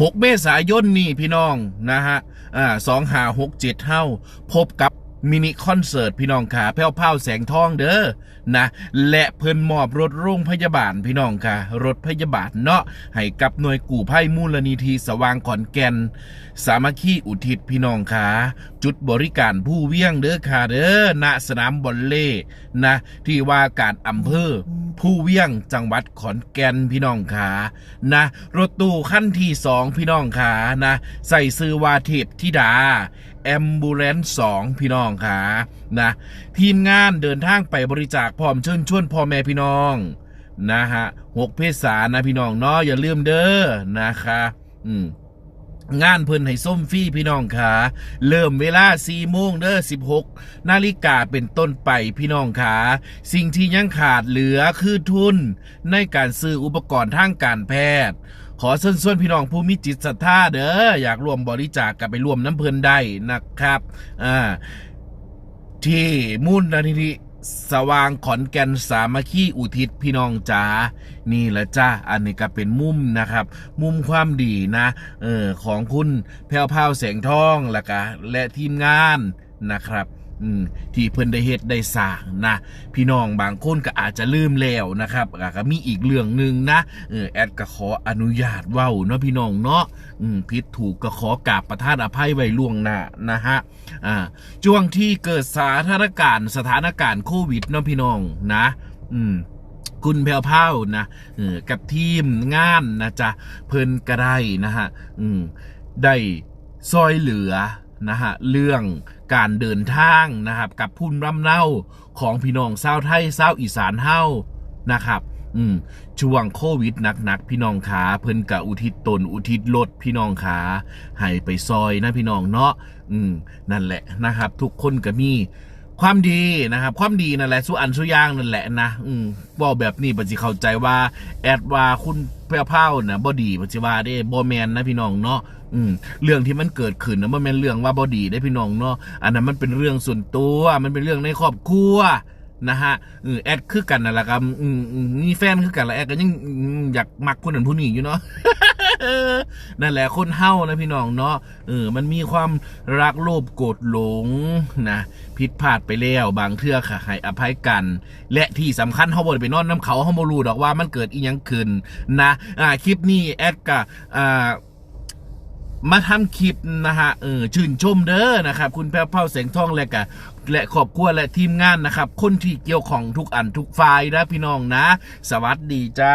6 เมษายนนี่พี่น้องนะฮะอ่าสองหาหกเจ็ดเท่า พบกับมินิคอนเสิร์ตพี่น้องขาแพ้วเผาแสงทองเด้อนะและเพิ่นมอบรถโรงพยาบาลพี่น้องค่ะ รถพยาบาลเนาะให้กับหน่วยกู้ภัยมูลนิธิสว่างขอนแก่น สามัคคีอุทิศพี่น้องขาจุดบริการผู้เวียงเด้อค่ะเด้อณสนามบอลเล่นะที่ว่าการอำเภอ ผู้เวียงจังหวัดขอนแก่นพี่น้องขานะ รถตู้ขั้นที่สองพี่น้องขานะ ใส่ซื้อวาเทพธิดาแอมบูเลนสองพี่น้องขานะ ทีมงานเดินทางไปบริจาคพร้อมเชิญชวนพ่อแม่พี่น้องนะฮะหกเพศสานะพี่น้องเนาะอย่าลืมเด้อนะคะ อืม งานเพิ่นให้ส้มฟรี่พี่น้องขาเริ่มเวลา4โมงเด้อ16 นาฬิกาเป็นต้นไปพี่น้องขาสิ่งที่ยังขาดเหลือคือทุน ในการซื้ออุปกรณ์ทางการแพทย์ ขอเชิญชวนพี่น้องผู้มีจิตศรัทธาเด้ออยากร่วมบริจาคกับไปร่วมน้ำเพลินได้นะครับอ่าที่มูลนิธิ สว่างขอนแก่นสามัคคีอุทิศพี่น้องจ๋านี่แหละจ้าอันนี้ก็เป็นมุมนะครับ มุมความดีนะเออของคุณแพรวพาวแสงทองและกะและทีมงานนะครับ ที่เพิ่นได้เฮ็ดได้สร้างนะพี่น้องบางคนก็อาจจะลืมแล้วนะครับอะก็มีอีกเรื่องหนึ่งนะเออแอดก็ขออนุญาตเว้าเนาะพี่น้องเนาะอืมผิดถูกก็ขอกราบประทานอภัยไว้ล่วงหน้านะฮะอ่าช่วงที่เกิดสถานการณ์สถานการณ์โควิดเนาะพี่น้องนะ อืมคุณแพรวพราวนะเออกับทีมงานนะจ๊ะเพิ่นก็ได้นะฮะอืมได้ซอยเหลือ นะฮะเรื่องการเดินทางนะครับ กับพุ่นรำเน่าของพี่น้องชาวไทยชาวอีสานเฮานะครับ อืมช่วงโควิดหนักๆพี่น้องขาเพิ่นกะอุทิศตนอุทิศรถพี่น้องขาให้ไปซอยนะพี่น้องเนาะอืมนั่นแหละนะครับ ทุกคนก็มี ความดีนะครับ ความดีนั่นแหละสู้อันสู้ย่างนั่นแหละนะอืมบอกแบบนี้ปฏิเข้าใจว่า แอดว่าคุณแพร่วพราวนะบอดีปฏิว่าได้บอแมนนะพี่น้องเนาะอืมเรื่องที่มันเกิดขึ้นนะมันเป็นเรื่องว่าบอดีได้พี่น้องเนาะอันนั้นมันเป็นเรื่องส่วนตัวมันเป็นเรื่องในครอบครัวนะฮะแอดคือกันนั่นแหละครับมีแฟนคือกันแล้วแอดก็ยังอืมอยากมักคนนั้นผู้นี้อยู่เนาะ นั่นแหละคนเฮานะพี่น้องเนาะเออมันมีความรักโลภโกรธหลงนะผิดพลาดไปแล้วบางเทื่อค่ะให้อภัยกัน และที่สำคัญเฮาบ่ได้ไปนอนน้ำเขาเฮาบ่รู้ดอกว่ามันเกิดอีหยังขึ้นนะอ่าคลิปนี้แอดก็อ่ามาทำคลิปนะฮะเออชื่นชมเด้อนะครับ คุณแพ้เผาแสงทองและกะและขอบครัวและทีมงานนะครับ คนที่เกี่ยวของทุกอันทุกฝ่ายนะพี่น้องนะ สวัสดีจ้า